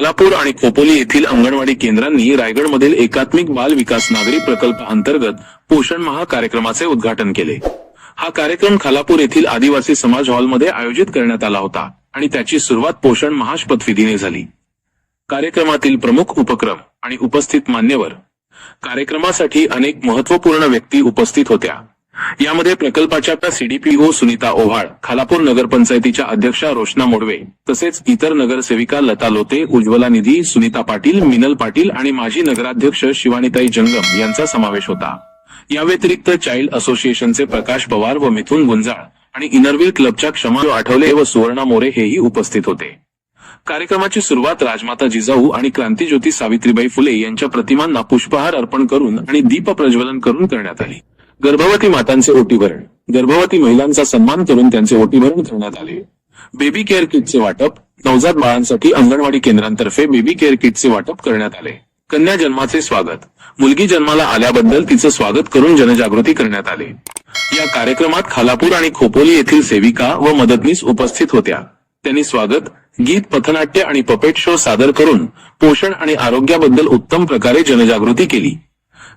खालापूर आणि खोपोली येथील अंगणवाडी केंद्रांनी रायगडमधील एकात्मिक बाल विकास नागरी प्रकल्प अंतर्गत पोषण महा कार्यक्रमाचे उद्घाटन केले. हा कार्यक्रम खालापूर येथील आदिवासी समाज हॉलमध्ये आयोजित करण्यात आला होता आणि त्याची सुरुवात पोषण महाशपथविधीने झाली. कार्यक्रमातील प्रमुख उपक्रम आणि उपस्थित मान्यवर. कार्यक्रमासाठी अनेक महत्त्वपूर्ण व्यक्ती उपस्थित होत्या. यामध्ये प्रकल्पाच्या सीडीपीओ सुनीता ओव्हाळ खालापूर नगरपंचायतीच्या अध्यक्षा रोशना मोडवे तसेच इतर नगरसेविका लता लोते उज्ज्वला निधी सुनीता पाटील मिनल पाटील आणि माजी नगराध्यक्ष शिवानीताई जंगम यांचा समावेश होता. या व्यतिरिक्त चाइल्ड असोसिएशनचे प्रकाश पवार व मिथुन गुंजाळ आणि इनरव्हील क्लबच्या क्षमा आठवले व सुवर्णा मोरे हेही उपस्थित होते. कार्यक्रमाची सुरुवात राजमाता जिजाऊ आणि क्रांतीज्योती सावित्रीबाई फुले यांच्या प्रतिमांना पुष्पहार अर्पण करून आणि दीप प्रज्वलन करून करण्यात आली. गर्भवती मातांचे ओटीभरण. गर्भवती महिलांचा सन्मान करून त्यांचे ओटीभरण करण्यात आले. बेबी केअर किटचे वाटप. नवजात बाळांसाठी अंगणवाडी केंद्रांतर्फे बेबी केअर किटचे वाटप करण्यात आले. कन्या जन्माचे स्वागत. मुलगी जन्माला आल्याबद्दल तिचं स्वागत करून जनजागृती करण्यात आले. या कार्यक्रमात खालापूर आणि खोपोली येथील सेविका व मदतनीस उपस्थित होत्या. त्यांनी स्वागत गीत पथनाट्य आणि पपेट शो सादर करून पोषण आणि आरोग्याबद्दल उत्तम प्रकारे जनजागृती केली.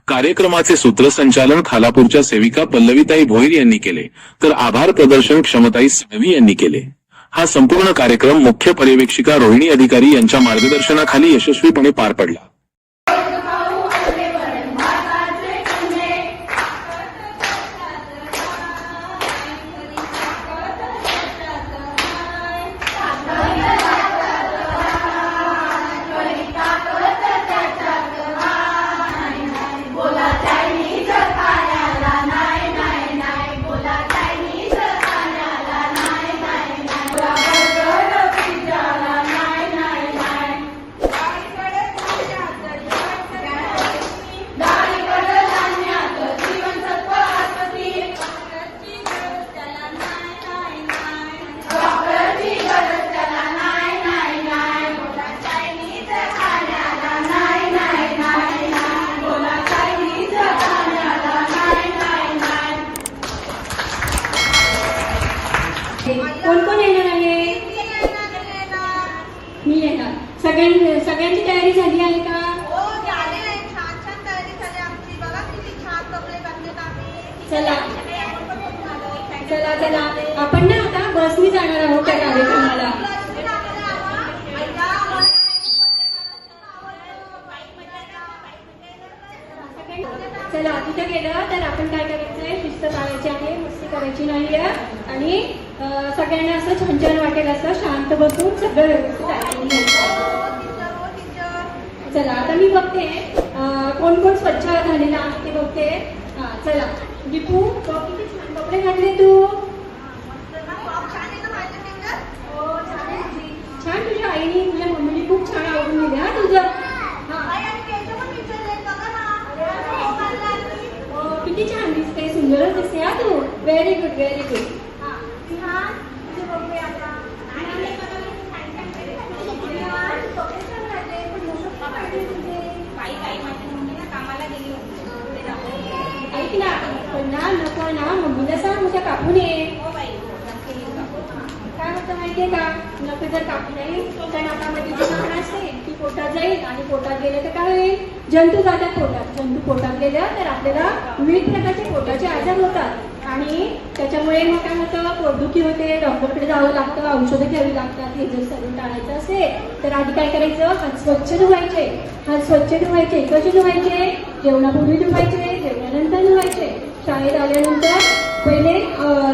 कार्यक्रमाचे सूत्रसंचालन खालापूरच्या सेविका पल्लवीताई भोईर यांनी केले. तर आभार प्रदर्शन क्षमताई साळवी यांनी केले. हा संपूर्ण कार्यक्रम मुख्य पर्यवेक्षिका रोहिणी अधिकारी यांच्या मार्गदर्शनाखाली यशस्वीपणे पार पडला. सगळ्यां सगळ्यांची तयारी झाली आहे का? हो चला. चला चला. आपण ना आता बसनी जाणार आहोत त्या कार्यक्रमाला चला तिथे गेलं तर आपण काय करायचंय? शिस्त पाळायची आहे मस्ती करायची नाही आणि सगळ्यांना असं छान छान वाटेल असं शांत बसून सगळं व्यवस्थित ऐकून घ्यायचं हो, टीचर, हो, टीचर. चला आता मी बघते कोण कोण स्वच्छ झालेला आहे ते बघते. चला. दीपू किती छान कपडे घातले तू. हो, छान तुझ्या आईने तुझ्या मम्मीने खूप छान आवडून दिले हा तुझं. हा. हो, किती छान दिसते सुंदरच दिसते हा तू. व्हेरी गुड व्हेरी गुड हा, छान. इथे बघूया आता. आणि हे बघा, छान छान केले. छान, कपडे छान घातले, पण मोठं का पाहिजे तुझे? बाई, बाई, माझी मम्मी ना कामाला गेली होती. पुढे जाऊ. ऐक ना पण ना नको ना मम्मीला कापू नये काय होतं माहितीये का नखे जर कापू नाही तर नाकामध्ये जी घाण असते ती पोटात जाईल आणि पोटात गेलं तर काय होईल जंतू जातात पोटात जंतू पोटात गेल्या तर आपल्याला विविध प्रकारचे पोटाचे आजार होतात आणि त्याच्यामुळे मग काय होतं पोटदुखी होते डॉक्टरकडे जावं लागतं औषधं घ्यावी लागतात हे जर सगळं टाळायचं असेल तर आधी काय करायचं हात स्वच्छ धुवायचे हात स्वच्छ धुवायचे कसे धुवायचे जेवणापूर्वी धुवायचे जेवणानंतर धुवायचे शाळेत आल्यानंतर पहिले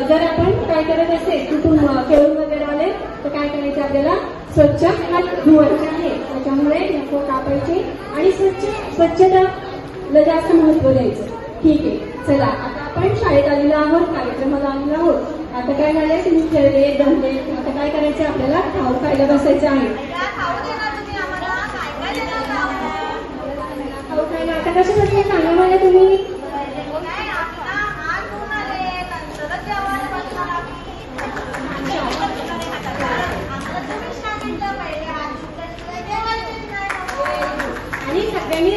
जर आपण काय करत असेल कुठून खेळून वगैरे आले तर काय करायचे आपल्याला? स्वच्छ हात धुवायचे आहे. त्याच्यामुळे नको कापायचे. आणि स्वच्छ स्वच्छताला जास्त महत्त्व द्यायचं. ठीक आहे चला. आता आपण शाळेत आलेलो आहोत कार्यक्रमाला आलेलो आहोत. आता काय झालंय तुम्ही खेळले दमले आता काय करायचे? आपल्याला खाऊ खायला बसायचं आहे. खाऊ काय खाऊ खायला आता कसं बसले? सांगा मला तुम्ही नाही, आता हात धुवून आले, नंतरच जेवायला बसणार आम्ही. आम्हाला तुम्ही सांगितलं पहिले हात धुतल्याशिवाय जेवायला देत नाही. आणि सगळ्यांनी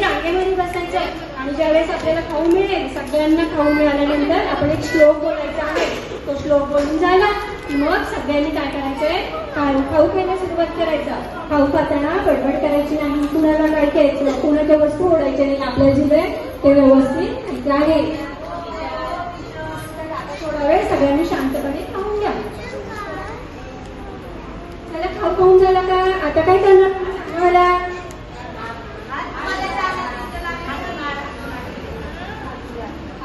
बोलायचं आहे. आणि ज्यावेळेस आपल्याला खाऊ मिळेल सगळ्यांना खाऊ मिळाल्यानंतर आपण एक श्लोक बोलायचा आहे. तो श्लोक बोलून झाला की मग सगळ्यांनी काय करायचंय? खाऊ खाऊ खायला सुरुवात करायचा. खाऊ खाताना गडबड करायची नाही. कुणाला काय घ्यायचं कुणाच्या वस्तू ओढायच्या नाही. आपल्या जे आहे ते व्यवस्थित आहे. थोडा वेळ सगळ्यांनी शांतपणे खाऊन घ्या. त्याला खाऊ खाऊन झाला का? आता काय करणार सांगा मला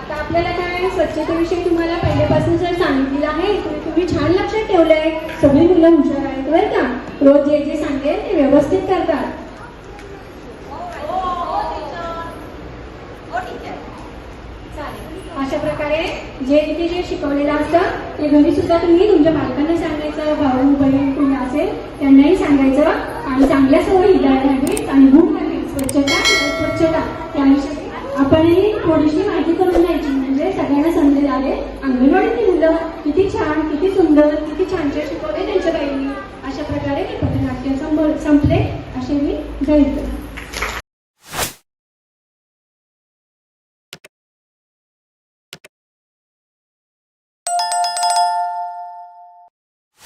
आता आपल्याला काय स्वच्छतेविषयी तुम्हाला पहिल्यापासून जर सांगितलेलं आहे तुम्ही तुम्ही छान लक्षात ठेवलंय. सगळी मुलं हुशार आहेत बरं का? रोज जे जे सांगेल ते व्यवस्थित करतात. चालेल अशा प्रकारे जे तिथे जे शिकवलेलं असतं ते घरी सुद्धा तुम्ही तुमच्या बालकांना सांगायचं भाऊ बहीण कोणी असेल त्यांनाही सांगायचं आणि चांगल्या सवयी हॅबिट्स आणि गुड स्वच्छता स्वच्छता. त्याविषयी आपणही थोडीशी माहिती करून द्यायची. वगैरे सगळ्यांना समजेल आले. अंगणवाडीतली मुलं किती छान किती सुंदर किती छान छान शिकवले त्यांच्या बाईंनी. अशा प्रकारे मी पथनाट्य संपले. असे मी जाईल